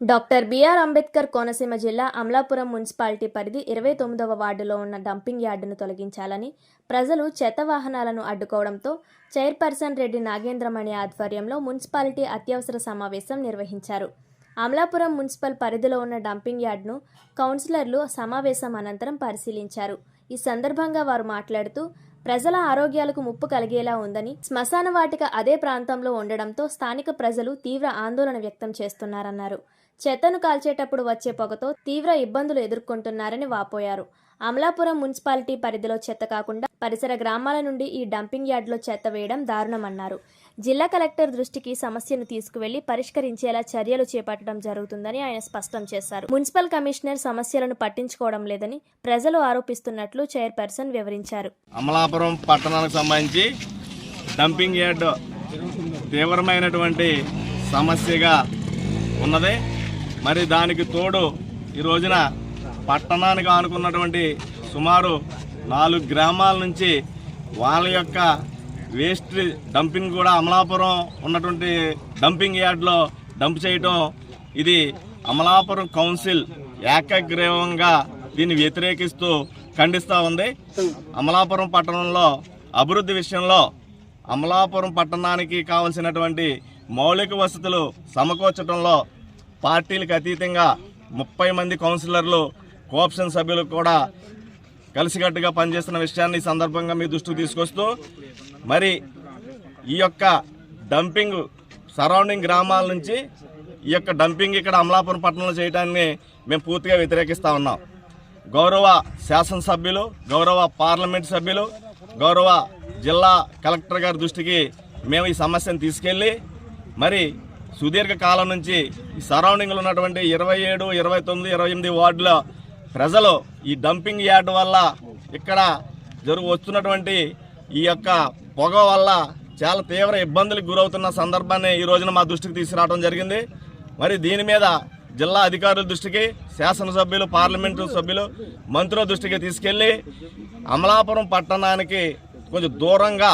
Doctor BR Ambedkar Konaseema జిల్లా Amalapuram municipality పరిధి ఇరవై తొమ్మిదవ వార్డులో ఉన్న డంపింగ్ యార్డును తొలగించాలని ప్రజలు చెత్త వాహనాలను అడ్డుకోవడంతో చైర్పర్సన్ రెడ్డి నాగేంద్రమణి ఆధ్వర్యంలో మున్సిపాలిటీ అత్యవసర సమావేశం నిర్వహించారు. అమలాపురం మున్సిపల్ పరిధిలో ఉన్న డంపింగ్ యార్డ్ను కౌన్సిలర్లు సమావేశం అనంతరం పరిశీలించారు. ఈ సందర్భంగా వారు మాట్లాడుతూ ప్రజల ఆరోగ్యాలకు ముప్పు కలిగేలా ఉందని శ్మశాన వాటిక అదే ప్రాంతంలో ఉండడంతో స్థానిక ప్రజలు తీవ్ర ఆందోళన వ్యక్తం చేస్తున్నారన్నారు. చెత్తను కాల్చేటప్పుడు వచ్చే పొగతో తీవ్ర ఇబ్బందులు ఎదుర్కొంటున్నారని వాపోయారు. అమలాపురం మున్సిపాలిటీ పరిధిలో చెత్త కాకుండా పరిసర గ్రామాల నుండి ఈ డంపింగ్ యార్డులో చెత్త వేయడం దారుణమన్నారు. జిల్లా కలెక్టర్ దృష్టికి సమస్యను తీసుకువెళ్ళి పరిష్కరించేలా చర్యలు చేపట్టడం జరుగుతుందని ఆయన స్పష్టం చేశారు. మున్సిపల్ కమిషనర్ సమస్యలను పట్టించుకోవడం లేదని ప్రజలు ఆరోపిస్తున్నట్లు చైర్పర్సన్ వివరించారు. అమలాపురం పట్టణానికి సంబంధించి డంపింగ్ యార్డ్ తీవ్రమైనటువంటి సమస్యగా ఉన్నది. మరి దానికి తోడు ఈ రోజున పట్టణానికి ఆనుకున్నటువంటి సుమారు నాలుగు గ్రామాల నుంచి వాళ్ళ యొక్క వేస్ట్ డంపింగ్ కూడా అమలాపురం ఉన్నటువంటి డంపింగ్ యార్డ్లో డంప్ చేయటం ఇది అమలాపురం కౌన్సిల్ ఏకగ్రీవంగా దీన్ని వ్యతిరేకిస్తూ ఖండిస్తూ ఉంది. అమలాపురం పట్టణంలో అభివృద్ధి విషయంలో అమలాపురం పట్టణానికి కావలసినటువంటి మౌలిక వసతులు సమకూర్చడంలో పార్టీలకు అతీతంగా ముప్పై మంది కౌన్సిలర్లు కోఆప్షన్ సభ్యులు కూడా కలిసికట్టుగా పనిచేస్తున్న విషయాన్ని ఈ సందర్భంగా మీ దృష్టికి తీసుకొస్తూ మరి ఈ యొక్క డంపింగ్ సరౌండింగ్ గ్రామాల నుంచి ఈ యొక్క డంపింగ్ ఇక్కడ అమలాపురం పట్టణంలో చేయడాన్ని మేము పూర్తిగా వ్యతిరేకిస్తూ ఉన్నాం. గౌరవ శాసనసభ్యులు గౌరవ పార్లమెంట్ సభ్యులు గౌరవ జిల్లా కలెక్టర్ గారి దృష్టికి మేము ఈ సమస్యను తీసుకెళ్ళి మరి సుదీర్ఘ కాలం నుంచి ఈ సరౌండింగ్లో ఉన్నటువంటి ఇరవై ఏడు ఇరవై తొమ్మిది ఇరవై ఎనిమిది వార్డుల ప్రజలు ఈ డంపింగ్ యార్డ్ వల్ల ఇక్కడ జరుగు వస్తున్నటువంటి ఈ యొక్క పొగ వల్ల చాలా తీవ్ర ఇబ్బందులకు గురవుతున్న సందర్భాన్ని ఈ రోజున మా దృష్టికి తీసుకురావడం జరిగింది. మరి దీని మీద జిల్లా అధికారుల దృష్టికి శాసనసభ్యులు పార్లమెంటు సభ్యులు మంత్రుల దృష్టికి తీసుకెళ్ళి అమలాపురం పట్టణానికి కొంచెం దూరంగా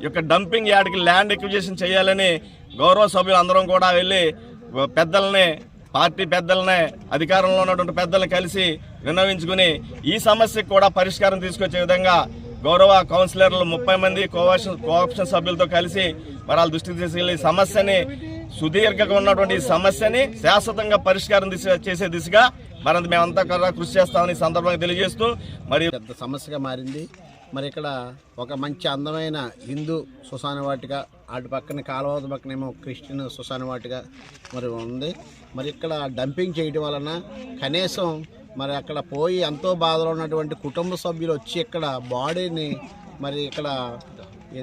ఈ యొక్క డంపింగ్ యార్డ్కి ల్యాండ్ ఎక్విజేషన్ చేయాలని గౌరవ సభ్యులు అందరం కూడా వెళ్ళి పెద్దల్ని పార్టీ పెద్దలనే అధికారంలో ఉన్నటువంటి పెద్దల్ని కలిసి విన్నవించుకుని ఈ సమస్యకు కూడా పరిష్కారం తీసుకొచ్చే విధంగా గౌరవ కౌన్సిలర్లు ముప్పై మంది కోఆప్షన్ కోఆప్షన్ సభ్యులతో కలిసి మరి వాళ్ళ దృష్టికి తీసుకెళ్ళి సమస్యని సుదీర్ఘంగా ఉన్నటువంటి ఈ సమస్యని శాశ్వతంగా పరిష్కారం చేసే దిశగా మరింత మేమంతా కూడా కృషి చేస్తామని ఈ సందర్భంగా తెలియజేస్తూ మరి పెద్ద సమస్యగా మారింది. మరి ఇక్కడ ఒక మంచి అందమైన హిందూ శ్మశాన వాటిక అటు పక్కన కాలువ పక్కనేమో క్రిస్టియన్ శ్మశాన వాటిక మరి ఉంది. మరి ఇక్కడ డంపింగ్ చేయడం వలన కనీసం మరి అక్కడ పోయి ఎంతో బాధలో ఉన్నటువంటి కుటుంబ సభ్యులు వచ్చి ఇక్కడ బాడీని మరి ఇక్కడ ఈ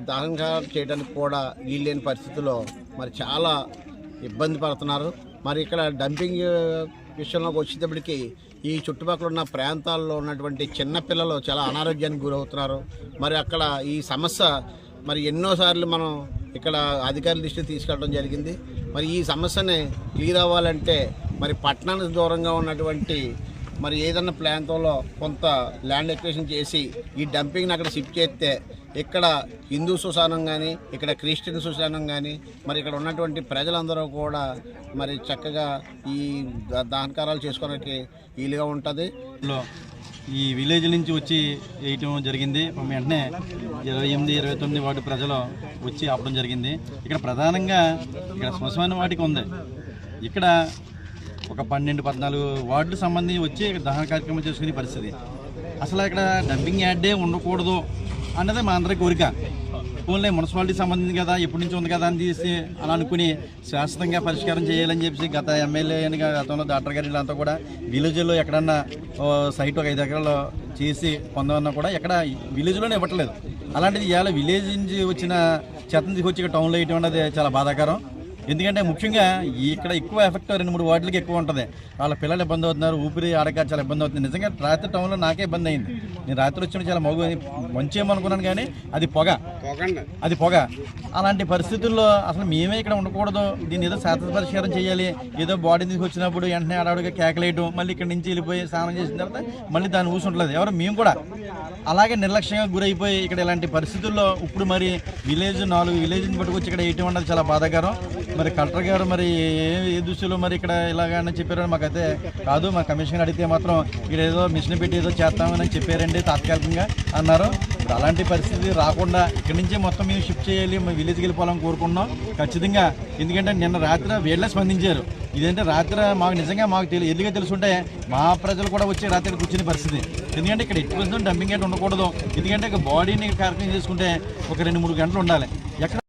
చేయడానికి కూడా వీల్లేని పరిస్థితిలో మరి చాలా ఇబ్బంది పడుతున్నారు. మరి ఇక్కడ డంపింగ్ విషయంలోకి వచ్చేటప్పటికి ఈ చుట్టుపక్కల ఉన్న ప్రాంతాల్లో ఉన్నటువంటి చిన్నపిల్లలు చాలా అనారోగ్యానికి గురవుతున్నారు. మరి అక్కడ ఈ సమస్య మరి ఎన్నోసార్లు మనం ఇక్కడ అధికారుల దృష్టికి తీసుకెళ్ళడం జరిగింది. మరి ఈ సమస్యని క్లియర్ అవ్వాలంటే మరి పట్టణానికి దూరంగా ఉన్నటువంటి మరి ఏదన్నా ప్రాంతంలో కొంత ల్యాండ్ ఎక్వేషన్ చేసి ఈ డంపింగ్ని అక్కడ షిఫ్ట్ చేస్తే ఇక్కడ హిందూ సుశానం కానీ ఇక్కడ క్రిస్టియన్ సుశానం కానీ మరి ఇక్కడ ఉన్నటువంటి ప్రజలందరూ కూడా మరి చక్కగా ఈ దానకారాలు దహనకారాలు చేసుకోవడానికి వీలుగా ఉంటుంది. ఈ విలేజ్ నుంచి వచ్చి వేయటం జరిగింది. వెంటనే ఇరవై ఎనిమిది ఇరవై తొమ్మిది వాటి ప్రజలు వచ్చి ఆపడం జరిగింది. ఇక్కడ ప్రధానంగా ఇక్కడ శ్మశాన వాటికి ఉంది. ఇక్కడ ఒక పన్నెండు పద్నాలుగు వార్డులు సంబంధించి వచ్చి దహన కార్యక్రమం చేసుకునే పరిస్థితి. అసలు ఇక్కడ డంపింగ్ యార్డే ఉండకూడదు. అన్నదే మా అందరి కోరిక. ఓన్లీ మున్సిపాలిటీ సంబంధించి కదా ఎప్పటి నుంచి ఉంది కదా అని తీసి అలా అనుకుని శాశ్వతంగా పరిష్కారం చేయాలని చెప్పేసి గత ఎమ్మెల్యే అని గతంలో డాక్టర్ గారి వీళ్ళంతా కూడా విలేజ్లో ఎక్కడన్నా ఓ సైట్ ఒక ఐదు ఎకరాలు చేసి పొందమన్నా కూడా ఎక్కడ విలేజ్లోనే ఇవ్వట్లేదు. అలాంటిది ఇవాళ విలేజ్ నుంచి వచ్చిన చెత్తను తీసుకొచ్చి ఇక్కడ టౌన్లో వేయటం అనేది చాలా బాధాకరం. ఎందుకంటే ముఖ్యంగా ఇక్కడ ఎక్కువ ఎఫెక్ట్ రెండు మూడు వార్డులకి ఎక్కువ ఉంటుంది. వాళ్ళ పిల్లలు ఇబ్బంది అవుతున్నారు ఊపిరి ఆడక చాలా ఇబ్బంది అవుతుంది. నిజంగా రాత్రి టౌన్లో నాకే ఇబ్బంది అయింది. నేను రాత్రి వచ్చిన చాలా మగు మంచేమనుకున్నాను కానీ అది పొగ. అది పొగ. అలాంటి పరిస్థితుల్లో అసలు మేమే ఇక్కడ ఉండకూడదు. దీన్ని ఏదో శాస్త్ర పరిష్కారం చేయాలి. ఏదో బాడీ తీసుకొచ్చినప్పుడు వెంటనే ఆడవాడిగా కేకలేయటం మళ్ళీ ఇక్కడ నుంచి వెళ్ళిపోయి స్నానం చేసిన తర్వాత మళ్ళీ దాన్ని ఊసుంటలేదు ఎవరు? మేము కూడా. అలాగే నిర్లక్ష్యంగా గురైపోయి ఇక్కడ ఇలాంటి పరిస్థితుల్లో ఇప్పుడు మరి విలేజ్ నాలుగు విలేజ్ని పట్టుకొచ్చి ఇక్కడ వేయటం అన్నది చాలా బాధాకరం. మరి కలెక్టర్ గారు మరి ఏ ఏ దృష్టిలో మరి ఇక్కడ ఇలాగని చెప్పారని మాకైతే కాదు. మా కమిషన్ అడిగితే మాత్రం ఇక్కడ ఏదో మిషన్ పెట్టి ఏదో చేస్తామని చెప్పారండి తాత్కాలికంగా అన్నారు. అలాంటి పరిస్థితి రాకుండా ఇక్కడి నుంచే మొత్తం మేము షిఫ్ట్ చేయాలి మేము విలేజ్కి వెళ్ళిపోవాలని కోరుకున్నాం ఖచ్చితంగా. ఎందుకంటే నిన్న రాత్రి వేళ్ళే స్పందించారు. ఇదంటే రాత్రి మాకు నిజంగా మాకు తెలియ ఎదురుగా తెలుసుంటే మా ప్రజలు కూడా వచ్చి రాత్రి కూర్చునే పరిస్థితి. ఎందుకంటే ఇక్కడ ఎటువంటి డంపింగ్ అంటే ఉండకూడదు. ఎందుకంటే బాడీని కార్యక్రమం చేసుకుంటే ఒక రెండు మూడు గంటలు ఉండాలి. ఎక్కడ